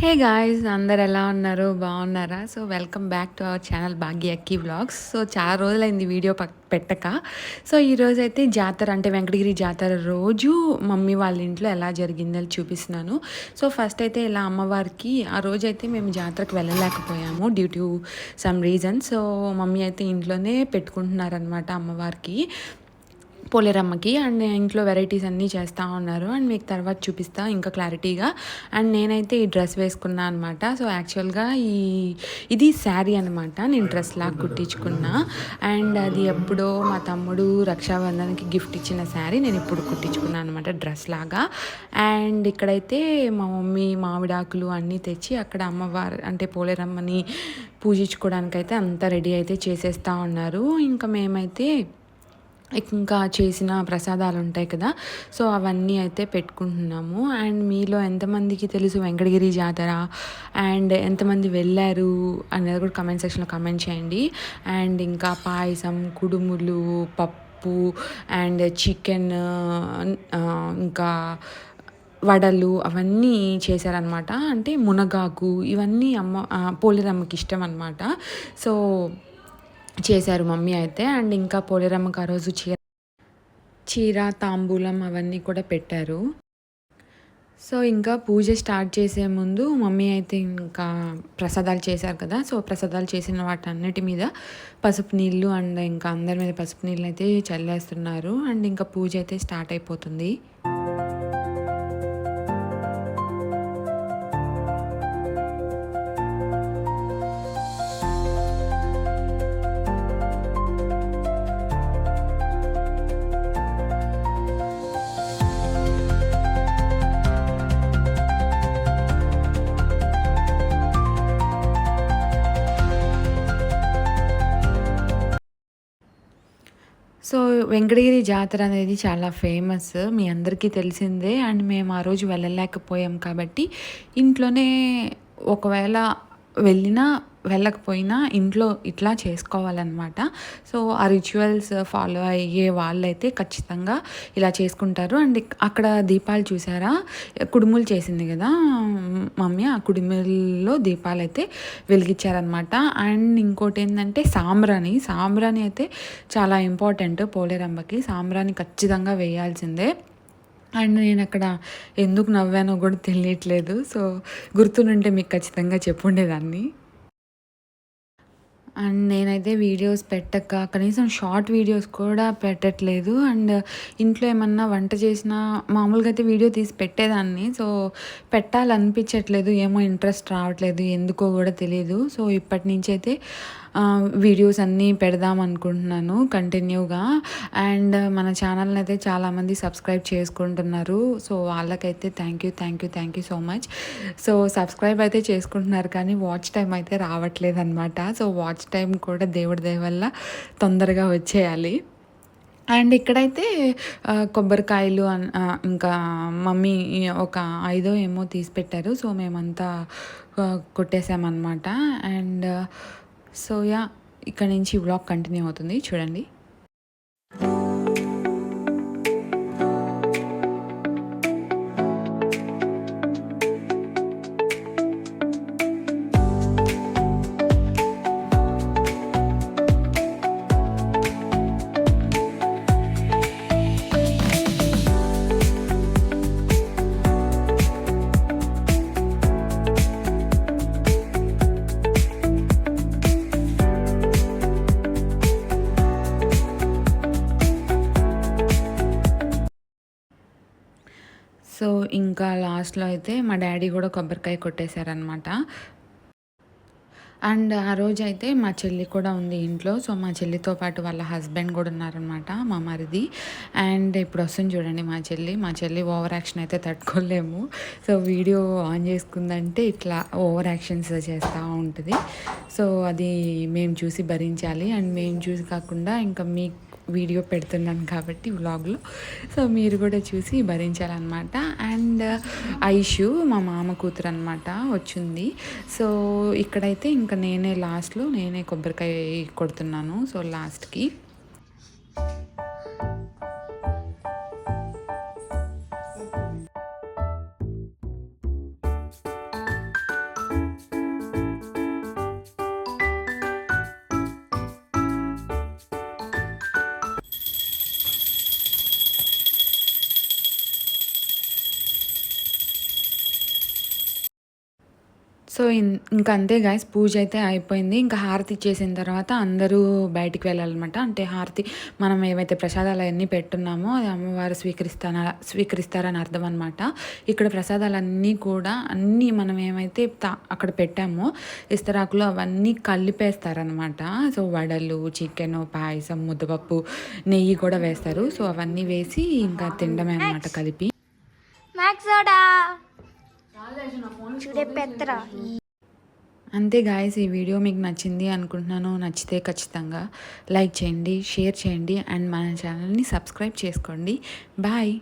Hey guys అందరు ఎలా ఉన్నారు? బాగున్నారా? So welcome back to our channel Bhagya Akki vlogs so చాలా రోజులైంది వీడియో ప పెట్టక. సో ఈరోజు అయితే జాతర అంటే వెంకటగిరి జాతర రోజు మమ్మీ వాళ్ళ ఇంట్లో ఎలా జరిగిందో చూపిస్తున్నాను. సో ఫస్ట్ అయితే ఇలా అమ్మవారికి ఆ రోజైతే మేము జాతరకు వెళ్ళలేకపోయాము due to some reason so mummy అయితే ఇంట్లోనే పెట్టుకుంటున్నారనమాట అమ్మవారికి. పోలేరమ్మకి అండ్ ఇంట్లో వెరైటీస్ అన్నీ చేస్తూ ఉన్నారు. అండ్ మీకు తర్వాత చూపిస్తా ఇంకా క్లారిటీగా. అండ్ నేనైతే ఈ డ్రెస్ వేసుకున్నా అనమాట సో యాక్చువల్గా ఈ ఇది శారీ అనమాట నేను డ్రెస్ లాగా కుట్టించుకున్నా. అండ్ అది ఎప్పుడో మా తమ్ముడు రక్షాబంధన్కి గిఫ్ట్ ఇచ్చిన శారీ నేను ఇప్పుడు కుట్టించుకున్నాను అనమాట డ్రెస్ లాగా. అండ్ ఇక్కడైతే మా మమ్మీ మామిడాకులు అన్నీ తెచ్చి అక్కడ అమ్మవారు అంటే పోలేరమ్మని పూజించుకోవడానికైతే అంతా రెడీ అయితే చేసేస్తూ ఉన్నారు. ఇంకా మేమైతే ఇంకా చేసిన ప్రసాదాలు ఉంటాయి కదా. సో అవన్నీ అయితే పెట్టుకుంటున్నాము. అండ్ మీలో ఎంతమందికి తెలుసు వెంకటగిరి జాతర? అండ్ ఎంతమంది వెళ్ళారు? అనేది కూడా కమెంట్ సెక్షన్లో కమెంట్ చేయండి. అండ్ ఇంకా పాయసం కుడుములు పప్పు అండ్ చికెన్ ఇంకా వడలు అవన్నీ చేశారనమాట అంటే మునగాకు ఇవన్నీ అమ్మ పోలేరమ్మకి ఇష్టం అనమాట సో చేశారు మమ్మీ అయితే. అండ్ ఇంకా పోలేరమ్మకి ఆ రోజు చీర చీర తాంబూలం అవన్నీ కూడా పెట్టారు. సో ఇంకా పూజ స్టార్ట్ చేసే ముందు మమ్మీ అయితే ఇంకా ప్రసాదాలు చేశారు కదా. సో ప్రసాదాలు చేసిన వాటన్నిటి మీద పసుపు నీళ్ళు అండ్ ఇంకా అందరి మీద పసుపు నీళ్ళు అయితే చల్లేస్తున్నారు. అండ్ ఇంకా పూజ అయితే స్టార్ట్ అయిపోతుంది. సో వెంకటగిరి జాతర అనేది చాలా ఫేమస్. మీ అందరికీ తెలిసిందే. అండ్ మేము ఆ రోజు వెళ్ళలేకపోయాం కాబట్టి ఇంట్లోనే ఒకవేళ వెళ్ళినా వెళ్ళకపోయినా ఇంట్లో ఇట్లా చేసుకోవాలన్నమాట. సో ఆ రిచువల్స్ ఫాలో అయ్యే వాళ్ళైతే ఖచ్చితంగా ఇలా చేసుకుంటారు. అండ్ అక్కడ దీపాలు చూసారా? కుడుములు చేసింది కదా మమ్మీ ఆ కుడుముల్లో దీపాలు అయితే వెలిగించారనమాట అండ్ ఇంకోటి ఏంటంటే సాంబ్రాణి. సాంబ్రాణి అయితే చాలా ఇంపార్టెంట్ పోలేరమ్మకి. సాంబ్రాణి ఖచ్చితంగా వేయాల్సిందే. అండ్ నేను అక్కడ ఎందుకు నవ్వానో కూడా తెలియట్లేదు. సో గుర్తునుంటే మీకు ఖచ్చితంగా చెప్పుండేదాన్ని. అండ్ నేనైతే వీడియోస్ పెట్టక కనీసం షార్ట్ వీడియోస్ కూడా పెట్టట్లేదు. అండ్ ఇంట్లో ఏమన్నా వంట చేసినా మామూలుగా అయితే వీడియో తీసి పెట్టేదాన్ని. సో పెట్టాలనిపించట్లేదు. ఏమో ఇంట్రెస్ట్ రావట్లేదు. ఎందుకో కూడా తెలియదు సో ఇప్పటి నుంచి అయితే వీడియోస్ అన్నీ పెడదాం అనుకుంటున్నాను కంటిన్యూగా అండ్ uh, మన ఛానల్ని అయితే చాలామంది సబ్స్క్రైబ్ చేసుకుంటున్నారు. సో వాళ్ళకైతే thank you thank you thank you so much so subscribe అయితే చేసుకుంటున్నారు కానీ వాచ్ టైం అయితే రావట్లేదు అనమాట సో వాచ్ టైం కూడా దేవుడి దయ వల్ల తొందరగా వచ్చేయాలి. అండ్ ఇక్కడైతే కొబ్బరికాయలు ఇంకా మమ్మీ ఒక ఐదో ఏమో తీసి పెట్టారు. సో మేమంతా కొట్టేసామన్నమాట. అండ్ సో యా ఇక్కడ నుంచి బ్లాగ్ కంటిన్యూ అవుతుంది. చూడండి. సో ఇంకా లాస్ట్లో అయితే మా డాడీ కూడా కొబ్బరికాయ కొట్టేశారనమాట అండ్ ఆ రోజు అయితే మా చెల్లి కూడా ఉంది ఇంట్లో. సో మా చెల్లితో పాటు వాళ్ళ హస్బెండ్ కూడా ఉన్నారనమాట మా మరిది. అండ్ ఇప్పుడు వస్తుంది చూడండి మా చెల్లి. మా చెల్లి ఓవర్ యాక్షన్ అయితే తట్టుకోలేము. సో వీడియో ఆన్ చేసుకుందంటే ఇట్లా ఓవర్ యాక్షన్స్ చేస్తూ ఉంటుంది. సో అది మేము చూసి భరించాలి. అండ్ మేము చూసి కాకుండా ఇంకా మీకు వీడియో పెడుతున్నాను కాబట్టి వ్లాగ్లో సో మీరు కూడా చూసి భరించాలన్నమాట. అండ్ uh, ఐషు మా మామ కూతురు అనమాట వచ్చింది. సో ఇక్కడైతే ఇంకా నేనే లాస్ట్లో నేనే కొబ్బరికాయ కొడుతున్నాను. సో లాస్ట్కి సో ఇంకా అంతే గాయస్ పూజ అయితే అయిపోయింది. ఇంకా హారతి ఇచ్చేసిన తర్వాత అందరూ బయటికి వెళ్ళాలన్నమాట. అంటే హారతి మనం ఏవైతే ప్రసాదాలు అవన్నీ పెట్టున్నామో అది అమ్మవారు స్వీకరిస్తాన స్వీకరిస్తారని అర్థం అనమాట ఇక్కడ ప్రసాదాలన్నీ కూడా అన్నీ మనం ఏమైతే అక్కడ పెట్టామో ఇస్తరాకులు అవన్నీ కలిపేస్తారనమాట సో వడలు చికెన్ పాయసం ముద్దపప్పు నెయ్యి కూడా వేస్తారు. సో అవన్నీ వేసి ఇంకా తినడమే అనమాట కలిపి. చూడే పెత్తరా అంతే గాయస్ ఈ వీడియో మీకు నచ్చింది అనుకుంటున్నాను. నచ్చితే ఖచ్చితంగా లైక్ చేయండి షేర్ చేయండి అండ్ మన ఛానల్ని సబ్స్క్రైబ్ చేసుకోండి. బాయ్